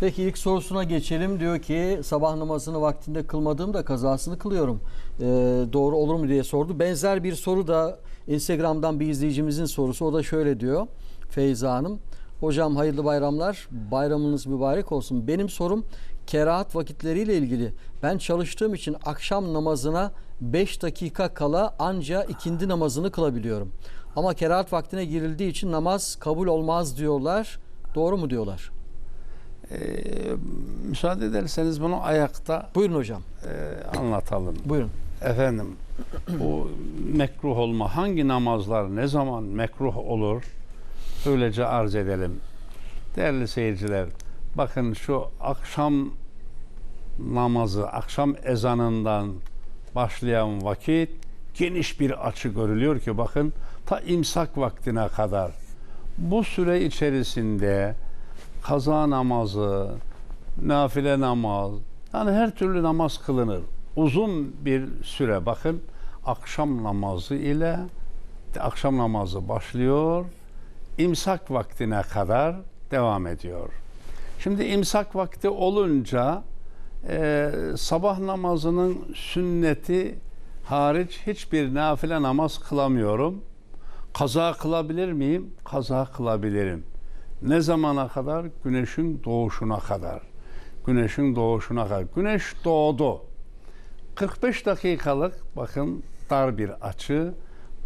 Peki ilk sorusuna geçelim. Diyor ki sabah namazını vaktinde kılmadığımda kazasını kılıyorum. Ee, doğru olur mu diye sordu. Benzer bir soru da Instagram'dan bir izleyicimizin sorusu. O da şöyle diyor Feyza Hanım. Hocam hayırlı bayramlar. Bayramınız mübarek olsun. Benim sorum kerahat vakitleriyle ilgili. Ben çalıştığım için akşam namazına 5 dakika kala anca ikindi namazını kılabiliyorum. Ama kerahat vaktine girildiği için namaz kabul olmaz diyorlar. Doğru mu diyorlar? Ee, müsaade ederseniz bunu ayakta Buyurun hocam. e, anlatalım. Buyurun. Efendim bu mekruh olma hangi namazlar ne zaman mekruh olur? Öylece arz edelim. Değerli seyirciler bakın şu akşam namazı akşam ezanından başlayan vakit geniş bir açı görülüyor ki bakın ta imsak vaktine kadar bu süre içerisinde kaza namazı, nafile namaz, yani her türlü namaz kılınır. Uzun bir süre bakın akşam namazı ile akşam namazı başlıyor, imsak vaktine kadar devam ediyor. Şimdi imsak vakti olunca e, sabah namazının sünneti hariç hiçbir nafile namaz kılamıyorum. Kaza kılabilir miyim? Kaza kılabilirim. Ne zamana kadar? Güneşin doğuşuna kadar. Güneşin doğuşuna kadar. Güneş doğdu. 45 dakikalık bakın dar bir açı.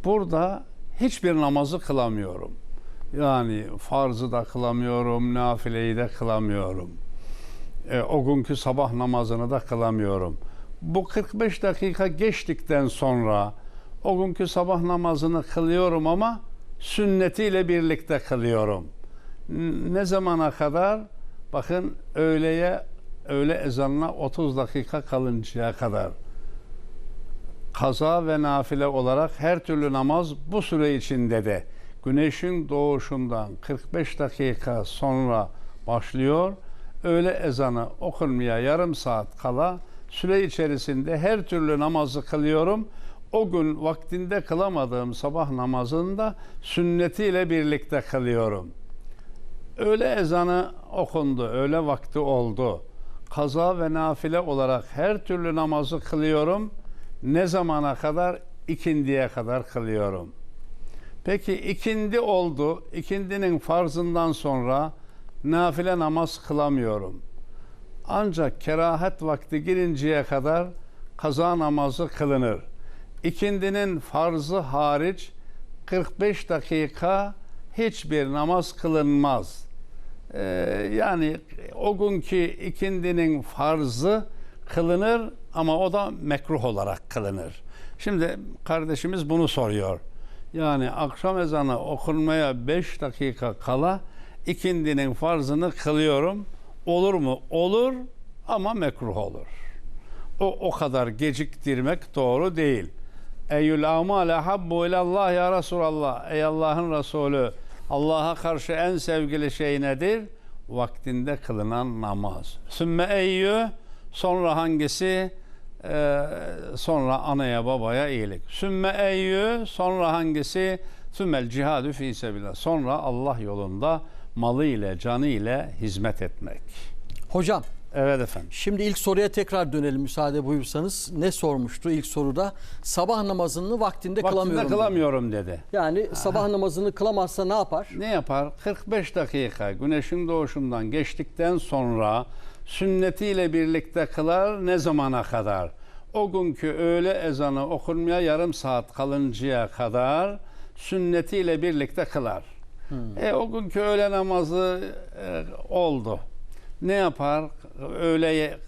Burada hiçbir namazı kılamıyorum. Yani farzı da kılamıyorum, nafileyi de kılamıyorum. E, o günkü sabah namazını da kılamıyorum. Bu 45 dakika geçtikten sonra o günkü sabah namazını kılıyorum ama sünnetiyle birlikte kılıyorum. Ne zamana kadar? Bakın öğleye, öğle ezanına 30 dakika kalıncaya kadar. Kaza ve nafile olarak her türlü namaz bu süre içinde de güneşin doğuşundan 45 dakika sonra başlıyor. Öğle ezanı okunmaya yarım saat kala süre içerisinde her türlü namazı kılıyorum. O gün vaktinde kılamadığım sabah namazını da sünnetiyle birlikte kılıyorum. Öğle ezanı okundu, öğle vakti oldu. Kaza ve nafile olarak her türlü namazı kılıyorum. Ne zamana kadar? İkindiye kadar kılıyorum. Peki ikindi oldu. İkindinin farzından sonra nafile namaz kılamıyorum. Ancak kerahat vakti girinceye kadar kaza namazı kılınır. İkindinin farzı hariç 45 dakika hiçbir namaz kılınmaz. Ee, yani o günkü ikindinin farzı kılınır ama o da mekruh olarak kılınır. Şimdi kardeşimiz bunu soruyor. Yani akşam ezanı okunmaya 5 dakika kala ikindinin farzını kılıyorum. Olur mu? Olur ama mekruh olur. O o kadar geciktirmek doğru değil. Eyyül amale habbu ilallah ya Resulallah. Ey Allah'ın Resulü Allah'a karşı en sevgili şey nedir? Vaktinde kılınan namaz. Sümme eyyü sonra hangisi? Ee, sonra anaya babaya iyilik. Sümme eyyü sonra hangisi? Sümmel cihadü fi sebillah. Sonra Allah yolunda malı ile canı ile hizmet etmek. Hocam Evet efendim. şimdi ilk soruya tekrar dönelim müsaade buyursanız. Ne sormuştu ilk soruda? Sabah namazını vaktinde, Vaktinde kılamıyorum. dedi. kılamıyorum dedi. Yani sabah namazını kılamazsa ne yapar? Ne yapar? 45 dakika güneşin doğuşundan geçtikten sonra sünnetiyle birlikte kılar ne zamana kadar? O günkü öğle ezanı okunmaya yarım saat kalıncaya kadar sünnetiyle birlikte kılar. E, o günkü öğle namazı e, oldu. Ne yapar? Öğleye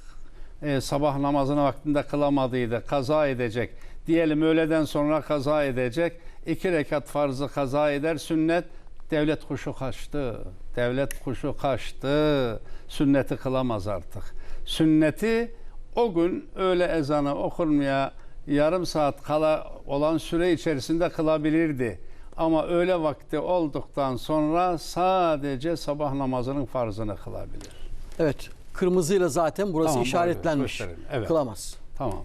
e, sabah namazını vaktinde kılamadıydı. Kaza edecek. Diyelim öğleden sonra kaza edecek. İki rekat farzı kaza eder. Sünnet devlet kuşu kaçtı. Devlet kuşu kaçtı. Sünneti kılamaz artık. Sünneti o gün öğle ezanı okunmaya yarım saat kala olan süre içerisinde kılabilirdi. Ama öğle vakti olduktan sonra sadece sabah namazının farzını kılabilir. Evet. Kırmızıyla zaten burası Tamam, işaretlenmiş. Evet. Kılamaz. Tamam.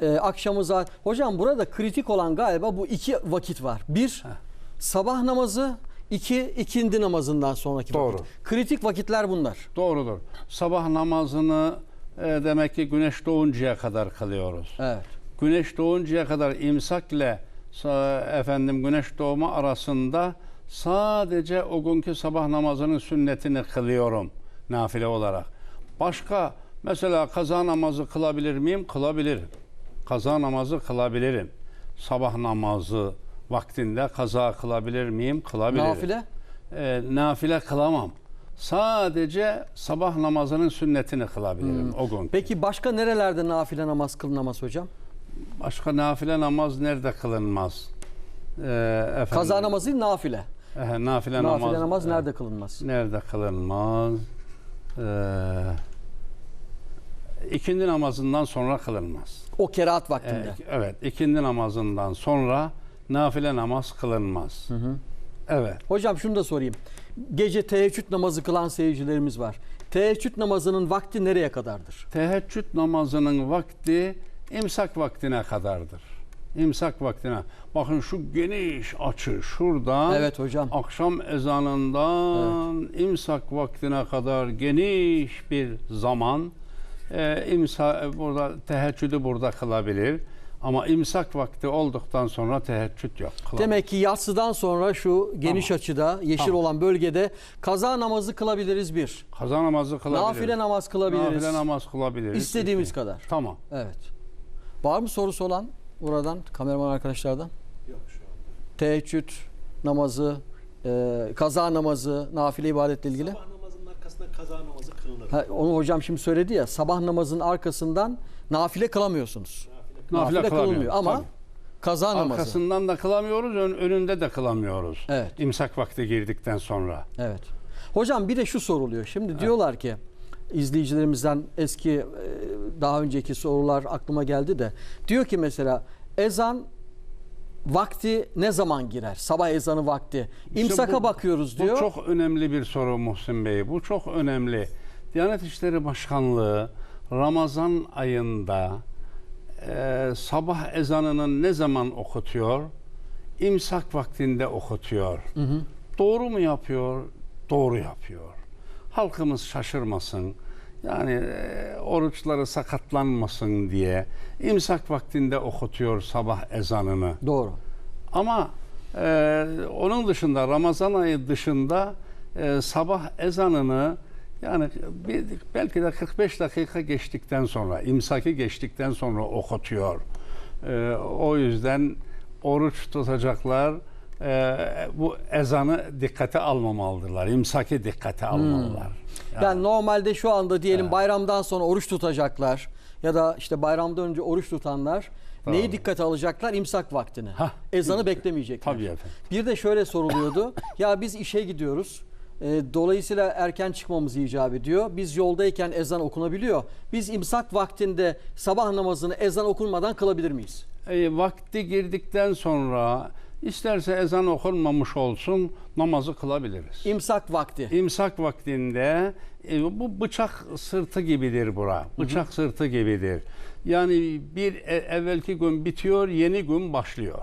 Ee, akşamı zaten. Hocam burada kritik olan galiba bu iki vakit var. Bir sabah namazı, iki ikindi namazından sonraki Doğru. vakit. Kritik vakitler bunlar. Doğrudur. Sabah namazını e, demek ki güneş doğuncaya kadar kılıyoruz. Evet. Güneş doğuncaya kadar imsak ile sa- efendim güneş doğumu arasında sadece o günkü sabah namazının sünnetini kılıyorum nafile olarak. Başka mesela kaza namazı kılabilir miyim? Kılabilirim. Kaza namazı kılabilirim. Sabah namazı vaktinde kaza kılabilir miyim? Kılabilirim. Nafile? E, nafile kılamam. Sadece sabah namazının sünnetini kılabilirim o gün. Peki başka nerelerde nafile namaz kılınamaz hocam? Başka nafile namaz nerede kılınmaz? Ee, efendim, Kaza namazı nafile. Eh, nafile, Nafile namaz, namaz nerede kılınmaz? Nerede kılınmaz? Ee, ikindi namazından sonra kılınmaz. O kerahat vaktinde. evet, ikindi namazından sonra nafile namaz kılınmaz. Evet. Hocam şunu da sorayım. Gece teheccüd namazı kılan seyircilerimiz var. Teheccüd namazının vakti nereye kadardır? Teheccüd namazının vakti imsak vaktine kadardır. İmsak vaktine. Bakın şu geniş açı şuradan Evet hocam. akşam ezanından imsak vaktine kadar geniş bir zaman e, imsa burada teheccüdü burada kılabilir. Ama imsak vakti olduktan sonra teheccüd yok. kılamaz. Demek ki yatsıdan sonra şu geniş açıda yeşil Tamam. olan bölgede kaza namazı kılabiliriz bir. kaza namazı kılabilir. Nafile namaz kılabiliriz. Nafile namaz kılabiliriz. İstediğimiz İki. kadar. Tamam. Evet. Var mı sorusu olan buradan kameraman arkadaşlardan? Yok şu anda. Teheccüd namazı, e, kaza namazı, nafile ibadetle ilgili. Sabah namazının arkasında kaza namazı kılınır. Ha, onu hocam şimdi söyledi ya sabah namazının arkasından nafile kılamıyorsunuz. Nafile Nafile Nafile kılınmıyor ama tabii. kaza namazı. Arkasından da kılamıyoruz, ön- önünde de kılamıyoruz. Evet. İmsak vakti girdikten sonra. Evet. Hocam bir de şu soruluyor. Şimdi diyorlar ki izleyicilerimizden eski e, daha önceki sorular aklıma geldi de diyor ki mesela ezan vakti ne zaman girer? Sabah ezanı vakti. İşte İmsaka bu- bakıyoruz diyor. Bu çok önemli bir soru Muhsin Bey. Bu çok önemli. Diyanet İşleri Başkanlığı Ramazan ayında e, sabah ezanının ne zaman okutuyor? İmsak vaktinde okutuyor. Doğru mu yapıyor? Doğru yapıyor. Halkımız şaşırmasın. Yani e, oruçları sakatlanmasın diye imsak vaktinde okutuyor sabah ezanını. Doğru. Ama e, onun dışında Ramazan ayı dışında e, sabah ezanını yani bir, belki de 45 dakika geçtikten sonra, imsaki geçtikten sonra okutuyor. E, o yüzden oruç tutacaklar e, bu ezanı dikkate almamalıdırlar. İmsaki dikkate almalılar. Yani, normalde şu anda diyelim bayramdan sonra oruç tutacaklar ya da işte bayramdan önce oruç tutanlar neyi Doğru. dikkate alacaklar? İmsak vaktini. Hah, Ezanı beklemeyecekler. Tabii efendim. Bir de şöyle soruluyordu. ya biz işe gidiyoruz. E, dolayısıyla erken çıkmamız icap ediyor. Biz yoldayken ezan okunabiliyor. Biz imsak vaktinde sabah namazını ezan okunmadan kılabilir miyiz? E, vakti girdikten sonra isterse ezan okunmamış olsun namazı kılabiliriz. İmsak vakti. İmsak vaktinde e, bu bıçak sırtı gibidir bura. Bıçak sırtı gibidir. Yani bir e- evvelki gün bitiyor, yeni gün başlıyor.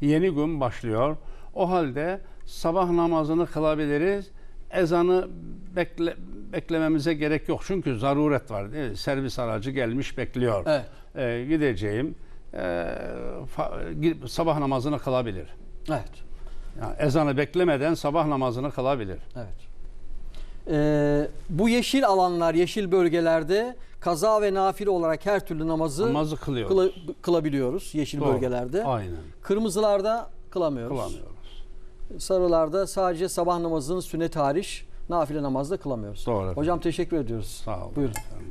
Yeni gün başlıyor. O halde sabah namazını kılabiliriz. Ezanı bekle, beklememize gerek yok. Çünkü zaruret var. Değil mi? Servis aracı gelmiş bekliyor. Evet. E, gideceğim. E, sabah namazını kılabilir. Evet. Yani ezanı beklemeden sabah namazını kılabilir. Evet. Ee, bu yeşil alanlar, yeşil bölgelerde kaza ve nafile olarak her türlü namazı Namazı kılıyoruz. kıla- kılabiliyoruz yeşil Doğru. bölgelerde. Aynen. Kırmızılarda kılamıyoruz. Kılamıyoruz. Sarılarda sadece sabah namazının sünnet hariç nafile namazda kılamıyoruz. Doğru. Hocam teşekkür ediyoruz. Sağ olun. Buyurun. efendim.